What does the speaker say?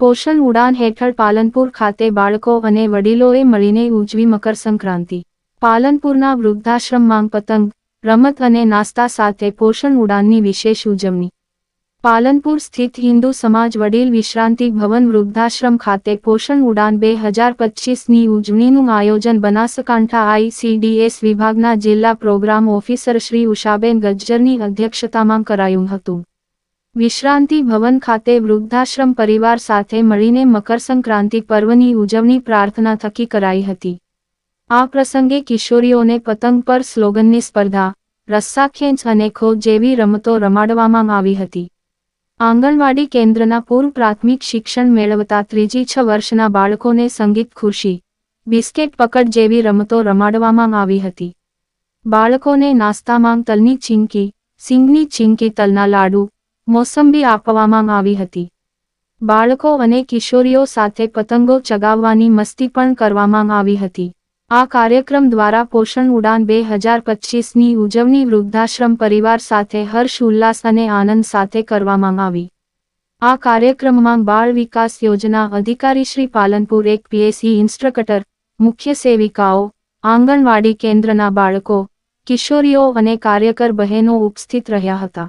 પોષણ ઉડાન હેઠળ પાલનપુર ખાતે બાળકો અને વડીલોએ મળીને ઉજવી મકર સંક્રાંતિ. પાલનપુરના વૃદ્ધાશ્રમમાં પતંગ, રમત અને નાસ્તા સાથે પોષણ ઉડાનની વિશેષ ઉજવણી. પાલનપુર સ્થિત હિન્દુ સમાજ વડીલ વિશ્રાંતિ ભવન વૃદ્ધાશ્રમ ખાતે પોષણ ઉડાન બે હજાર પચીસની ઉજવણીનું આયોજન બનાસકાંઠા આઈસીડીએસ વિભાગના જિલ્લા પ્રોગ્રામ ઓફિસર શ્રી ઉષાબેન ગજ્જરની અધ્યક્ષતામાં કરાયું હતું. વિશ્રાંતિ ભવન ખાતે વૃદ્ધાશ્રમ પરિવાર સાથે મળીને મકર સંક્રાંતિ પર્વની ઉજવણી પ્રાર્થના થકી કરાઈ હતી. આ પ્રસંગે કિશોરીઓને પતંગ પર સ્લોગનની સ્પર્ધા, રસ્સાખેંચ અને ખો જેવી રમતો રમાડવામાં આવી હતી. આંગણવાડી કેન્દ્રના પૂર્વ પ્રાથમિક શિક્ષણ મેળવતા ત્રીજી છ વર્ષના બાળકોને સંગીત ખુશી બિસ્કેટ પકડ જેવી રમતો રમાડવામાં આવી હતી. બાળકોને નાસ્તામાં તલની ચીંકી, સિંગની ચીંકી, તલના લાડુ મોસંબી આપવામાં આવી હતી. બાળકો અને કિશોરીઓ સાથે પતંગો ચગાવવાની મસ્તી પણ કરવામાં આવી હતી. આ કાર્યક્રમ દ્વારા પોષણ ઉડાન બે હજાર પચીસની ઉજવણી વૃદ્ધાશ્રમ પરિવાર સાથે હર્ષ, ઉલ્લાસ અને આનંદ સાથે કરવામાં આવી. આ કાર્યક્રમમાં બાળ વિકાસ યોજના અધિકારી શ્રી પાલનપુર એક પીએસઈ ઇન્સ્ટ્રક્ટર, મુખ્ય સેવિકાઓ, આંગણવાડી કેન્દ્રના બાળકો, કિશોરીઓ અને કાર્યકર બહેનો ઉપસ્થિત રહ્યા હતા.